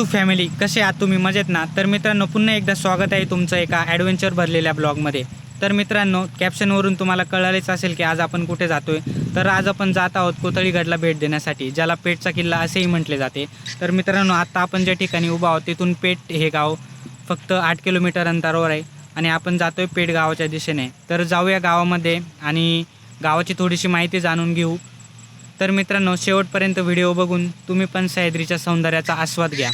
To family कसे आहात तुम्ही? मजेत ना? तर मित्रांनो पुन्हा एकदा स्वागत आहे तुमचं एका ॲडव्हेंचर भरलेल्या ब्लॉगमध्ये तर मित्रांनो कॅप्शनवरून तुम्हाला कळालेच असेल की आज आपण कुठे जातोय. तर आज आपण जात आहोत कोथळीगडला भेट देण्यासाठी ज्याला पेठचा किल्ला असेही म्हटले जाते. तर मित्रांनो आत्ता आपण ज्या ठिकाणी उभा आहोत तिथून पेठ हे गाव फक्त आठ किलोमीटर अंतरावर आहे आणि आपण जातोय पेठ गावाच्या दिशेने. तर जाऊया गावामध्ये आणि गावाची थोडीशी माहिती जाणून घेऊ. तर मित्रांनो शेवटपर्यंत व्हिडिओ बघून तुम्ही पण सह्याद्रीच्या सौंदर्याचा आस्वाद घ्या.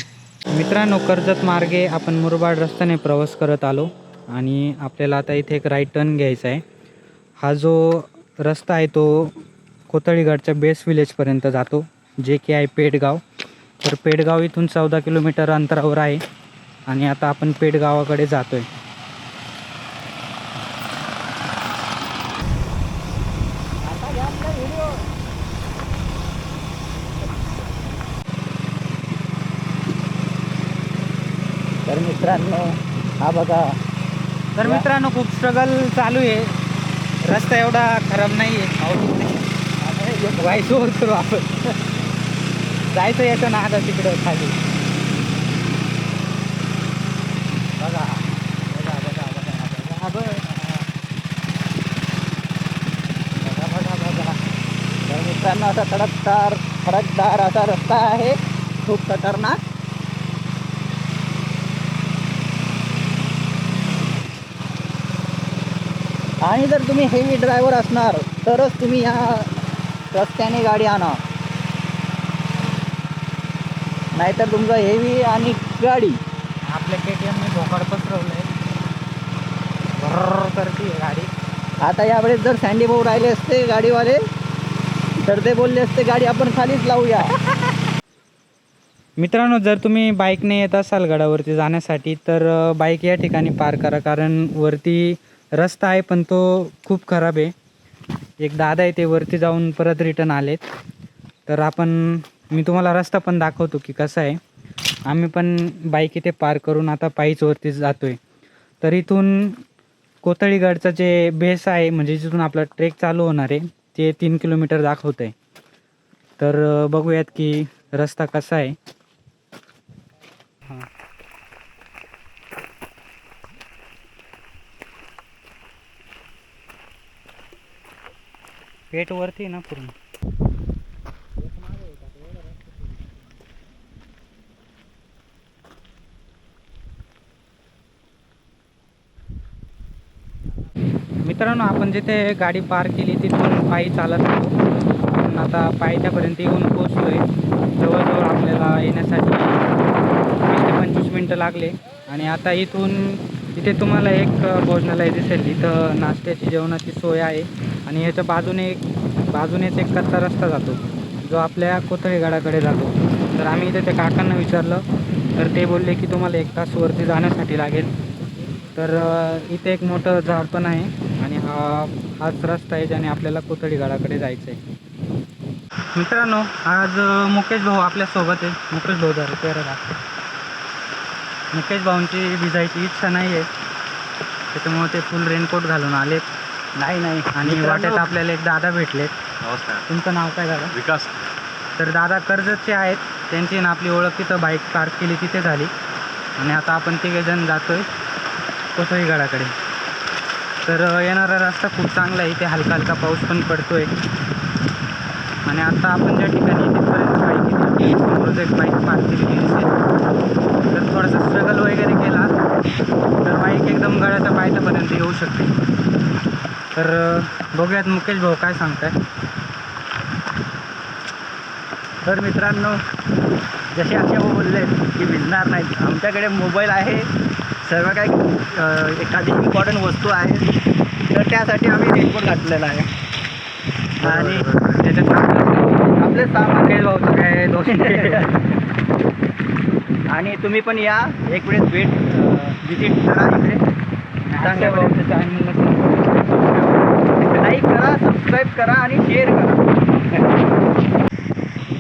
मित्रांनो कर्जत मार्गे आपण मुरबाड रस्त्याने प्रवास करत आलो आणि आपल्याला आता इथे एक राईट टर्न घ्यायचा आहे. हा जो रस्ता आहे तो कोथळीगडच्या बेस विलेजपर्यंत जातो जे की आहे पेडगाव. तर पेडगाव इथून चौदा किलोमीटर अंतरावर आहे आणि आता आपण पेडगावाकडे जातो आहे तर मित्रांनो हा बघा. तर मित्रांनो खूप स्ट्रगल चालू आहे. रस्ता एवढा खराब नाही आहे व्हायचो करू आपण. जायचं याचं ना आता तिकडं खाली. बघा बघा बघा बघा बघा हा बघा. बघा बघा तर मित्रांनो असा खडकदार खडकदार असा रस्ता आहे. खूप खतरनाक. आणि जर तुम्ही हेवी ड्रायव्हर असणार तरच तुम्ही या रस्त्याने गाडी आणा. नाहीतर तुमचं हेवी आणि गाडी. आपल्या के टी एमने भोकाड पसरवलंय. भर करते गाडी. आता यावेळेस जर सँडी भाऊ राहिले असते गाडीवाले तर ते बोलले असते गाडी आपण खालीच लावूया. मित्रांनो जर तुम्ही बाईकने येत असाल गडावरती जाण्यासाठी तर बाईक या ठिकाणी पार करा. कारण वरती रस्ता आहे पण तो खूप खराब आहे. एक दादा आहे ते वरती जाऊन परत रिटर्न आलेत. तर आपण मी तुम्हाला रस्ता पण दाखवतो की कसा आहे. आम्ही पण बाईक इथे पार करून आता पायीचवरती जातो आहे तर इथून कोतळीगडचं जे बेस आहे म्हणजे जिथून आपला ट्रेक चालू होणार आहे ते तीन किलोमीटर दाखवतं आहे तर बघूयात की रस्ता कसा आहे. पेट वरती आहे ना पूर्ण. मित्रांनो आपण जिथे गाडी पार्क केली तिथून पायी चालत होतो पण आता पायथ्यापर्यंत येऊन पोचलोय जवळजवळ आपल्याला येण्यासाठी वीस ते पंचवीस मिनटं लागले. आणि आता इथून इथे तुम्हाला एक भोजनालय दिसेल. इथं नाश्त्याची जेवणाची सोय आहे. आणि याच्या बाजूने एक बाजूनेच एक कच्चा रस्ता जातो. जो आपल्या कोथळीगडाकडे जातो. तर आम्ही इथे त्या काकांना विचारलं. तर ते बोलले की तुम्हाला एक तास वरती जाण्यासाठी लागेल. तर इथे एक मोठं झाड पण आहे. आणि हा हाच रस्ता आहे ज्याने आपल्याला कोथळीगडाकडे जायचं आहे मित्रांनो आज मुकेश भाऊ आपल्यासोबत आहे. मुकेश भाऊ जरा तेरा मुकेश भाऊंची भिजायची इच्छा नाही आहे त्याच्यामुळे ते फुल रेनकोट घालून आले नाही नाही. आणि मित्रांनो, वाटेत आपल्याला एक दादा नमस्कार. तुमचं नाव काय दादा? विकास. तर दादा कर्जतचे आहेत. त्यांची ना आपली ओळख तिथं बाईक पार्क केली तिथे झाली. आणि आता आपण तिघेजण जातोय कोसळीगडाकडे तर अ, येणारा रस्ता खूप चांगला आहे. इथे हलका हलका पाऊस पण पडतोय. आणि आता आपण ज्या ठिकाणी तिथपर्यंत बाईक केली समोरच एक बाईक पार्क केलेली दिसेल तर थोडासा स्ट्रगल वगैरे केला. तर बाईक एकदम गडाच्या पायथ्यापर्यंत येऊ शकते. तर बघूयात मुकेश भाऊ काय सांगताय. तर मित्रांनो जसे असे बोलले की भिजणार नाहीत. आमच्याकडे मोबाईल आहे. सर्व काही एखादी इम्पॉर्टंट वस्तू आहे. तर त्यासाठी आम्ही रेनकोट घातलेला आहे. आणि त्याच्यात आपलेच आपले सामान मुकेश भाऊ काय दोष आणि तुम्ही पण या. एक वेळेस भेट विजिट करा इकडे. चांगल्या भाऊचं channel लाईक करा सबस्क्राईब करा आणि शेअर करा.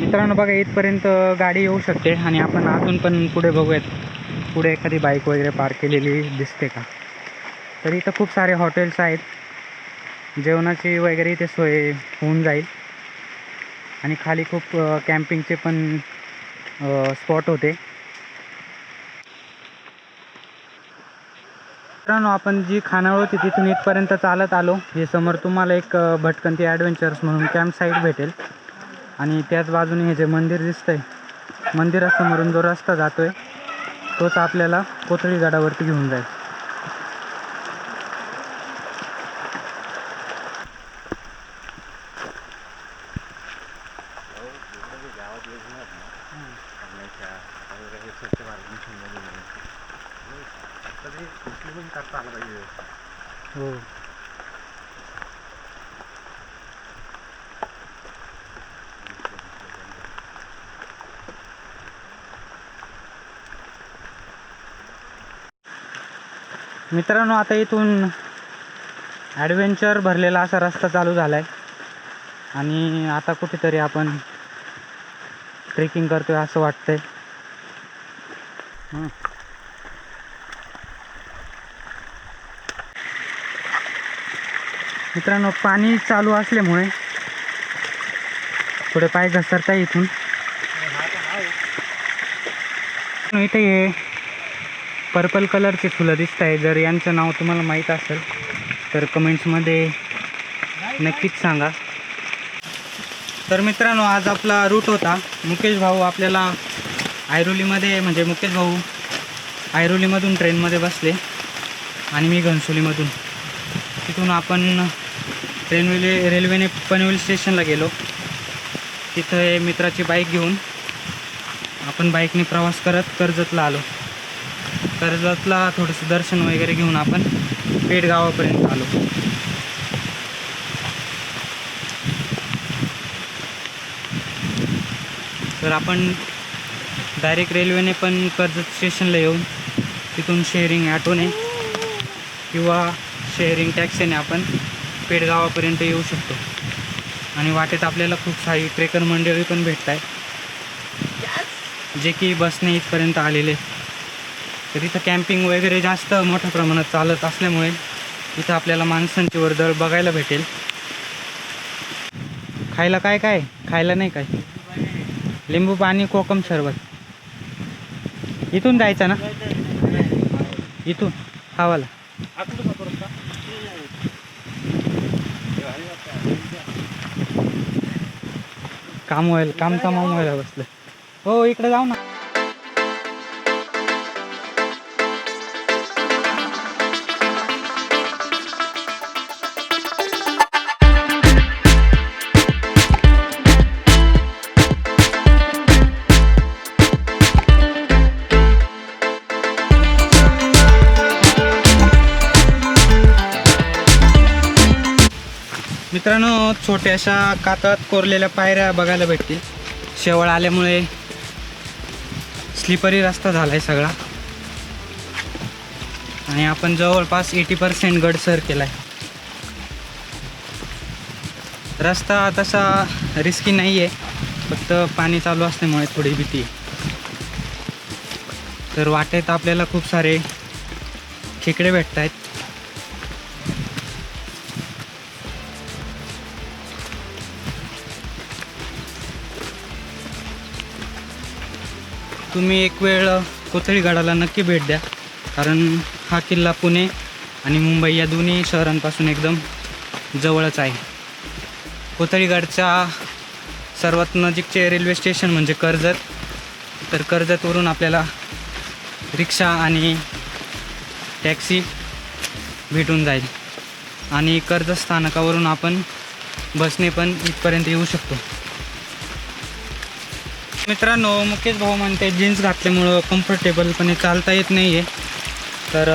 मित्रांनो बघा इथपर्यंत गाडी येऊ शकते आणि आपण अजून पण पुढे बघूयात. पुढे एखादी बाईक वगैरे पार्क केलेली दिसते का? तर इथं खूप सारे हॉटेल्स आहेत. जेवणाची वगैरे इथे सोय होऊन जाईल. आणि खाली खूप कॅम्पिंगचे पण स्पॉट होते. मित्रांनो आपण जी खानावळ होती तिथून इथपर्यंत चालत आलो. हे समोर तुम्हाला एक भटकंती ॲडव्हेंचर्स म्हणून कॅम्प साईट भेटेल. आणि त्याच बाजूने हे जे मंदिर दिसतंय मंदिरासमोरून जो रस्ता जातो आहे तोच आपल्याला कोथळी गडावरती घेऊन जाईल हो मित्रांनो आता इथून ॲडव्हेंचर भरलेला असा रस्ता चालू झाला आहे आणि आता कुठेतरी आपण ट्रेकिंग करतोय असं वाटतंय. मित्रांनो पाणी चालू असल्यामुळे थोडे पाय घसरताय इथून. इथे हे पर्पल कलरचे फुलं दिसत आहे जर यांचं नाव तुम्हाला माहीत असेल तर कमेंट्समध्ये नक्कीच सांगा. तर मित्रांनो आज आपला रूट होता. मुकेश भाऊ आपल्याला ऐरोलीमध्ये म्हणजे मुकेश भाऊ ऐरोलीमधून ट्रेनमध्ये बसले आणि मी घनसोलीमधून. तिथून आपण ट्रेनवेले रेल्वेने पनवेल स्टेशनला गेलो. तिथं मित्राची बाईक घेऊन आपण बाईकने प्रवास करत कर्जतला आलो. कर्जतला थोडंसं दर्शन वगैरे घेऊन आपण पेठ गावापर्यंत आलो. तर आपण डायरेक्ट रेल्वेने पण कर्जत स्टेशनला येऊन तिथून शेअरिंग ॲटोने किंवा शेअरिंग टॅक्सीने आपण पेडगावापर्यंत येऊ शकतो. आणि वाटेत आपल्याला खूप सारी ट्रेकर मंडळी पण भेटत आहे जे की बसने इथपर्यंत आलेले आहेत. तर इथं कॅम्पिंग वगैरे जास्त मोठ्या प्रमाणात चालत असल्यामुळे इथं आपल्याला माणसांची वर्दळ बघायला भेटेल. खायला काय काय? खायला नाही काय? लिंबू पाणी कोकम सरबत इथून जायचं ना? इथून हवाला काम व्हायला काम तमाम व्हायला बसलं. हो इकडे जाऊ ना. मित्रांनो छोट्याशा कातळात कोरलेल्या पायऱ्या बघायला भेटतील. शेवळ आल्यामुळे स्लिपरी रस्ता झाला आहे सगळा. आणि आपण जवळपास एटी पर्सेंट गड सर केला आहे रस्ता तसा रिस्की नाही आहे फक्त पाणी चालू असल्यामुळे थोडी भीती तर वाटेत आपल्याला खूप सारे खेकडे भेटत आहेत तुम्ही एक वेळ कोथळी गडाला नक्की भेट द्या. कारण हा किल्ला पुणे आणि मुंबई या दोन्ही शहरांपासून एकदम जवळच आहे. कोथळीगडच्या सर्वात नजीकचे रेल्वे स्टेशन म्हणजे कर्जत. तर कर्जतवरून आपल्याला रिक्षा आणि टॅक्सी भेटून जाईल. आणि कर्जत स्थानकावरून आपण बसने पण इथपर्यंत येऊ शकतो. मित्रांनो मुकेश भाऊ म्हणते जीन्स घातल्यामुळं कम्फर्टेबलपणे चालता येत नाही आहे तर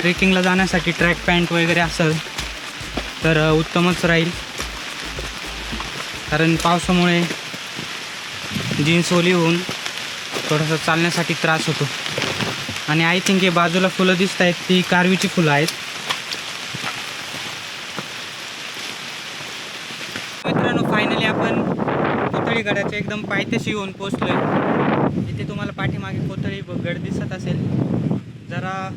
ट्रेकिंगला जाण्यासाठी ट्रॅक पॅन्ट वगैरे असेल तर उत्तमच राहील. कारण पावसामुळे जीन्स ओली होऊन थोडंसं चालण्यासाठी त्रास होतो. आणि आय थिंक हे बाजूला फुलं दिसत आहेत ती कारवीची फुलं आहेत मित्रांनो फायनली आपण कोथळी गडाच्या पायथ्याशी येऊन पोचलोय. इथे तुम्हाला पाठीमागे कोथळी गड दिसत असेल. जरा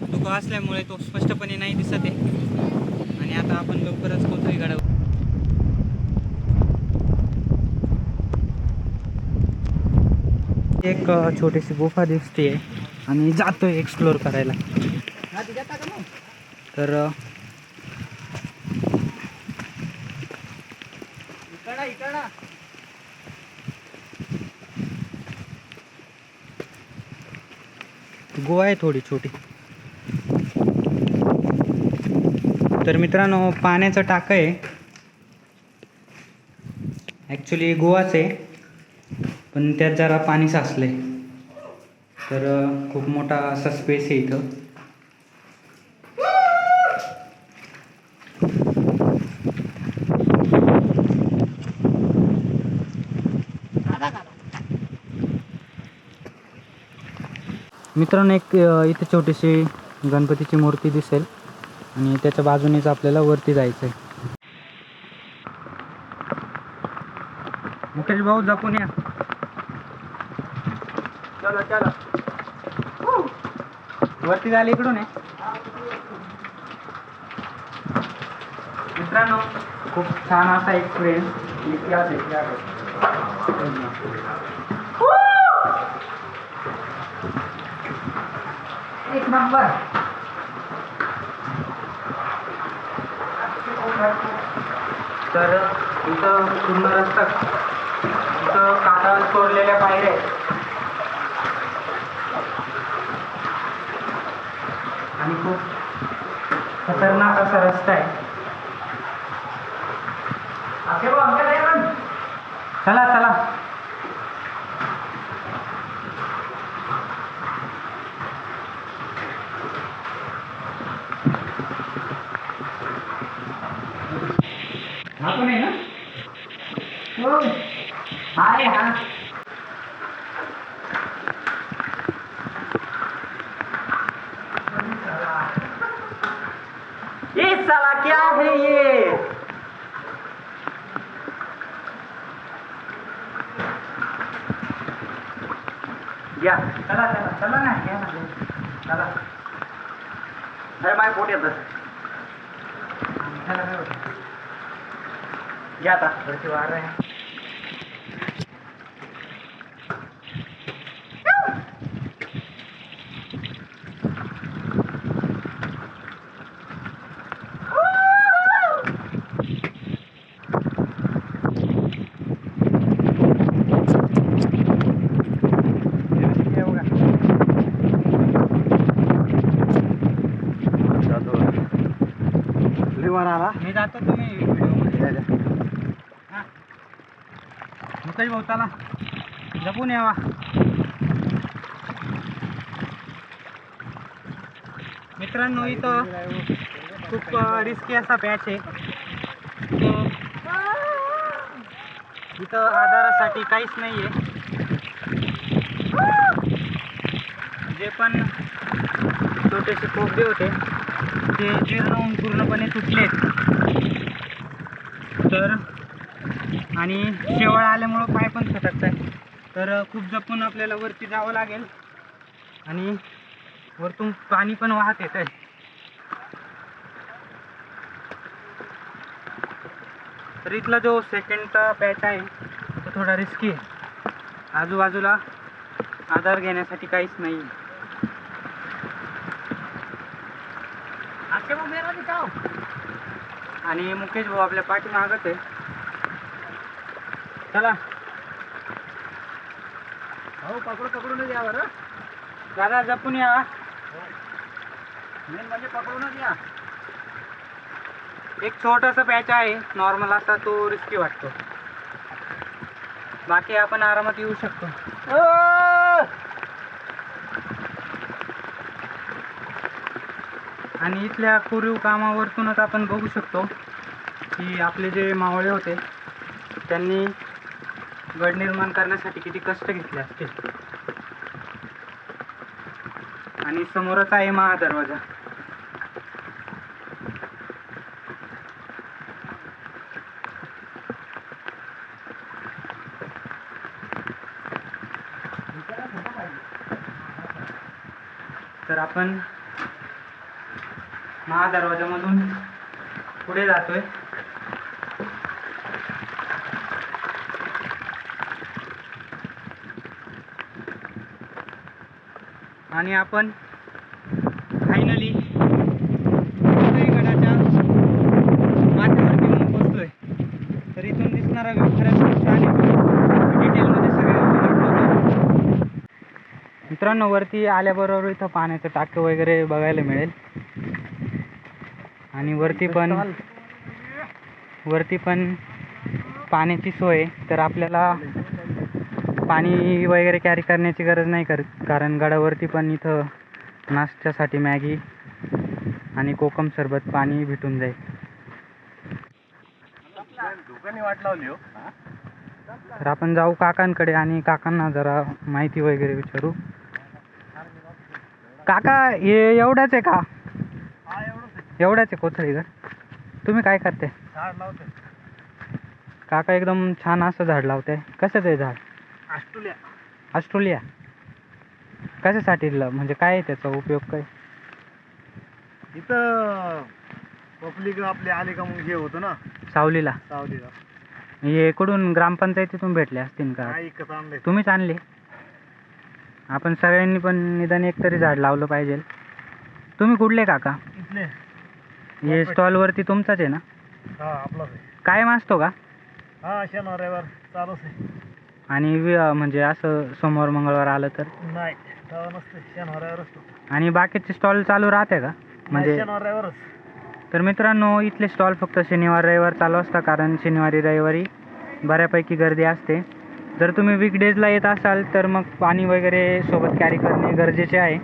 धुकं असल्यामुळे तो स्पष्टपणे नाही दिसत आहे. आणि आता आपण लवकरच कोथळी गडावर एक छोटीशी गुफा दिसते आणि जातोय एक्सप्लोर करायला. तर इकडा इकडा. गोवा आहे थोडी छोटी. तर मित्रांनो पाण्याचं टाक आहे. ॲक्च्युली गोवाच आहे. पण त्यात जरा पाणी साचलंय. तर खूप मोठा असा स्पेस आहे इथं. मित्रांनो एक इथे छोटीशी गणपतीची मूर्ती दिसेल आणि त्याच्या बाजूनेच आपल्याला वरती जायचं आहे मुकेश भाऊ जपून या. वरती झाली इकडून आहे मित्रांनो खूप छान असा एक्सपिरियन्स इतिहास इतिहास एक नंबर. तर इथं पूर्ण रस्ता इथं काटा चोरलेल्या पायऱ्या आहेत. आणि खूप खतरनाक असा रस्ता आहे. चला चला हा पण आहे ना हो आहे हा ये साला क्या है ये या. चला चला चला ना घ्या ना चला. अरे माय पोट येत. घ्या आता. वरती वार आहे व्यवस्थित आहे बघा. लिवर आला मी जातो तुम्ही हा. भाऊ चला. जपून यावा. मित्रांनो इथं खूप रिस्की असा पॅच आहे. तो इथं आधारासाठी काहीच नाही आहे जे पण छोटेसे कोबडे होते. ते जीर्ण होऊन पूर्णपणे तुटलेत तर आणि शेवळ आल्यामुळं पाय पण सटकत आहे तर खूप जपून आपल्याला वरती जावं लागेल. आणि वरतून पाणी पण वाहत येत आहे तर इथला जो सेकंडचा पॅच आहे तो थोडा रिस्की आहे. आजूबाजूला आधार घेण्यासाठी काहीच नाही आणि मुकेश भाऊ आपल्या पाठीमागच आहे. चला. हो पकडू पकडूनच या बरं दादा जपून या. मेन म्हणजे पकडूनच या. एक छोटासा पॅच आहे. नॉर्मल असा तो रिस्की वाटतो. बाकी आपण आरामात येऊ शकतो. आणि इथल्या कोरीव कामावरतूनच आपण बघू शकतो की आपले जे मावळे होते त्यांनी गड निर्माण करण्यासाठी किती कष्ट घेतले असतील. आणि समोरच आहे महादरवाजा. तर आपण हा दरवाजामधून पुढे जातोय. आणि आपण फायनली गडाच्या माथ्यावरती म्हणून पोचलोय तर इथून दिसणारा व्यू खरंच खूप छान डिटेलमध्ये सगळं मित्रांनो वरती आल्याबरोबर इथं पाण्याचं टाकं वगैरे बघायला मिळेल. आणि वरती पण वरती पण पाण्याची सोय आहे. तर आपल्याला पाणी वगैरे कॅरी करण्याची गरज नाही कर कारण गडावरती पण इथं नाश्त्यासाठी मॅगी आणि कोकम सरबत पाणी भेटून जाईल. हो. तर आपण जाऊ काकांकडे आणि काकांना जरा माहिती वगैरे विचारू. काका हे एवढ्याच आहे का? एवढंच एवढ्याच आहे कोथळी घर तुम्ही काय करते झाड लावते काका एकदम छान असं झाड लावते कशाचं आहे झाड? ऑस्ट्रेलिया. ऑस्ट्रेलिया? कशासाठी ल- म्हणजे काय आहे त्याचा उपयोग काय? इथं पब्लिक आपले आले का मग हे होतं ना? सावलीला. सावलीला. हे कुठून ग्रामपंचायतीतून भेटले असतील का? इकत तुम्हीच आणले? आपण सगळ्यांनी पण निदान एक तरी झाड लावलं पाहिजे. तुम्ही कुठले काका? इथले. हे स्टॉलवरती तुमचाच आहे ना? हा आपलाच आहे. कायम असतो का? हा शनिवार रविवार चालूच आहे. आणि वि- म्हणजे असं सोमवार मंगळवार आलं तर? नाही तेव्हा नसते शनिवार रविवार असतो आणि बाकीचे स्टॉल चालू राहते का? म्हणजे शनिवार रविवारच. तर मित्रांनो इथले स्टॉल फक्त शनिवार रविवार चालू असतात कारण शनिवारी रविवारी बऱ्यापैकी गर्दी असते. जर तुम्ही वीकडेजला येत असाल तर मग पाणी वगैरे सोबत कॅरी करणे गरजेचे आहे.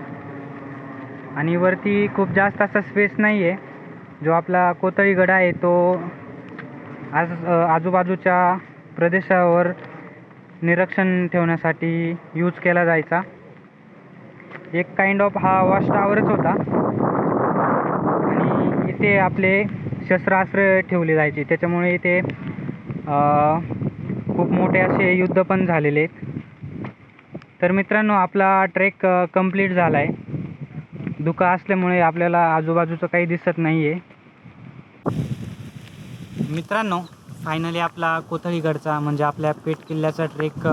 आणि वरती खूप जास्त असा स्पेस नाही आहे जो आपला कोतळी गड आहे तो आज आजूबाजूच्या प्रदेशावर निरीक्षण ठेवण्यासाठी यूज केला जायचा. एक काइंड ऑफ हा वॉच टावरच होता. आणि इथे आपले शस्त्रास्त्र ठेवले जायचे. त्याच्यामुळे इथे खूप मोठे असे युद्ध पण झालेले आहेत. तर मित्रांनो आपला ट्रेक कंप्लीट झाला आहे दुका असल्यामुळे आपल्याला आजूबाजूचं काही दिसत नाही आहे मित्रांनो फायनली आपला कोथळीगडचा म्हणजे आपल्या पेठ किल्ल्याचा ट्रेक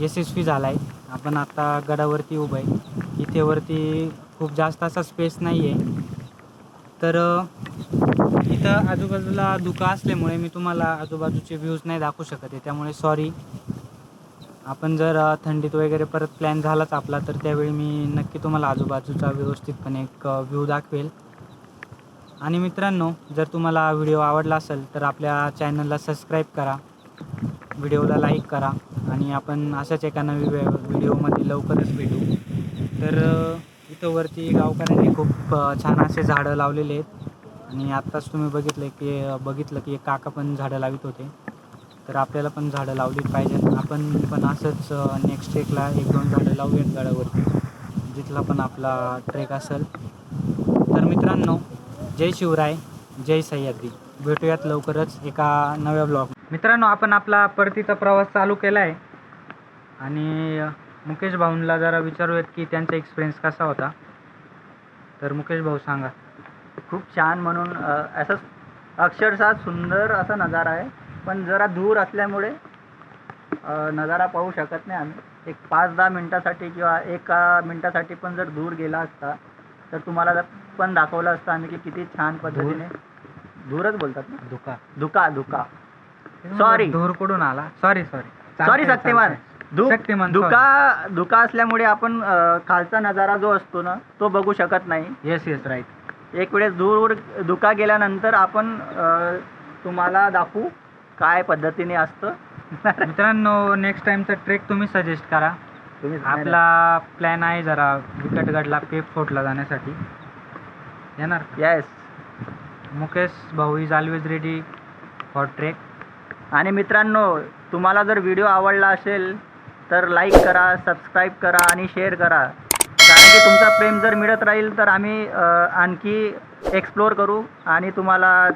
यशस्वी झाला आहे आपण आता गडावरती उभं आहे. इथे वरती खूप जास्त असा स्पेस नाही आहे तर इथं आजूबाजूला दुका असल्यामुळे मी तुम्हाला आजूबाजूचे व्ह्यूज नाही दाखवू शकत आहे. त्यामुळे सॉरी आपण जर थंडीत वगैरे परत प्लॅन झालाच आपला तर त्यावेळी मी नक्की तुम्हाला आजूबाजूचा व्यवस्थितपणे एक व्ह्यू दाखवेल. आणि मित्रांनो जर तुम्हाला व्हिडिओ आवडला असेल तर आपल्या चॅनलला सबस्क्राईब करा व्हिडिओला लाईक करा आणि आपण अशाच एका नवी व्हिडिओमध्ये लवकरच भेटू. तर इथं वरती गावकऱ्यांनी खूप छान असे झाडं लावलेले आहेत. आणि आत्ताच तुम्ही बघितलं की बघितलं की एक काका पण झाडं लावित होते. तर आपल्याला पण झाडं लावलीच पाहिजेत. आपण पण असंच नेक्स्ट ट्रेकला एक दोन झाडं लावूयात गडावरती जिथला पण आपला ट्रेक असेल. तर मित्रांनो जय शिवराय जय सह्याद्री. भेटूयात लवकरच एका नव्या ब्लॉग मित्रांनो आपण आपला परतीचा प्रवास चालू केला आहे आणि मुकेश भाऊंला जरा विचारूयात की त्यांचा एक्सपिरियन्स कसा होता. तर मुकेश भाऊ सांगा. खूप छान म्हणून अ, असं अक्षरशः सुंदर असा नजारा आहे. पण जरा दूर असल्यामुळे अ, नजारा पाहू शकत नाही आम्ही. एक पाच दहा मिनटासाठी किंवा एका मिनटासाठी पण जर दूर गेला असता तर तुम्हाला जर पण दाखवलं असतं आम्ही की किती छान पद्धतीने. दूरच बोलतात ना? धुका. दुका दुका Sorry. धूर कुठून आला? Sorry sorry sorry Shaktimaan Shaktimaan, धुका धुका असल्यामुळे आपण खालचा नजारा जो असतो ना तो बघू शकत नाही. येस येस राईट एक वेळेस दूर धुका गेल्यानंतर आपण तुम्हाला दाखवू काय पद्धतीने असतं. मित्रांनो नेक्स्ट टाइमचा ट्रेक तुम्ही सजेस्ट करा. तुम्ही आपला प्लॅन आहे जरा विकटगडला पेप फोर्टला जाण्यासाठी. येणार का? येस मुकेश भाऊ is always ready for trek आणि मित्रांनो तुम्हाला जर व्हिडिओ आवडला असेल तर लाईक करा सबस्क्राईब करा आणि शेअर करा. कारण की तुमचा प्रेम जर मिळत राहील तर आम्ही अ, आणखी एक्सप्लोअर करू आणि तुम्हाला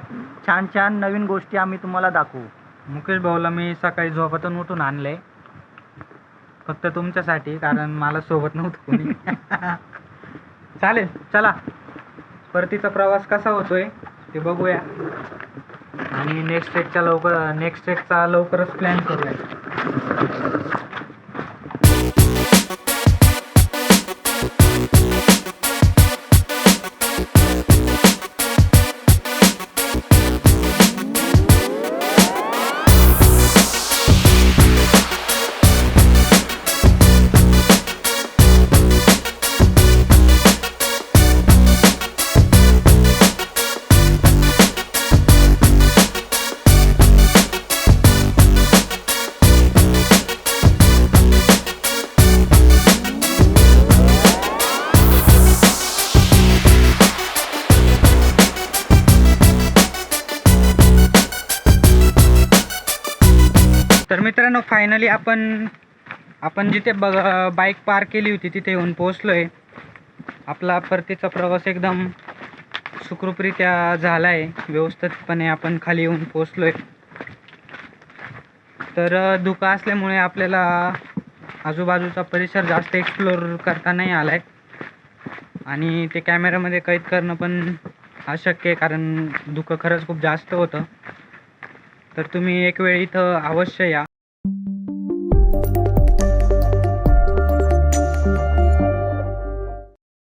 छान छान नवीन गोष्टी आम्ही तुम्हाला दाखवू. मुकेश भाऊला मी सकाळी झोपातून उठून आणलंय फक्त तुमच्यासाठी कारण मला सोबत नव्हतं कोणी. चालेल चला. परतीचा प्रवास कसा होतोय ते बघूया. आणि नेक्स्ट ट्रेकच्या लवकर नेक्स्ट ट्रेकचा लवकरच प्लॅन करूया. मित्रांनो फायनली आपण आपण जिथे बघ बाईक पार्क केली होती तिथे येऊन पोहोचलो आहे आपला परतीचा प्रवास एकदम सुखरूपरित्या झाला आहे व्यवस्थितपणे आपण खाली येऊन पोहोचलो आहे तर धुकं असल्यामुळे आपल्याला आजूबाजूचा परिसर जास्त एक्सप्लोर करता नाही आला आहे आणि ते कॅमेऱ्यामध्ये कैद करणं पण अशक्य आहे कारण धुकं खरंच खूप जास्त होतं. तर तुम्ही एक वेळ इथं अवश्य या.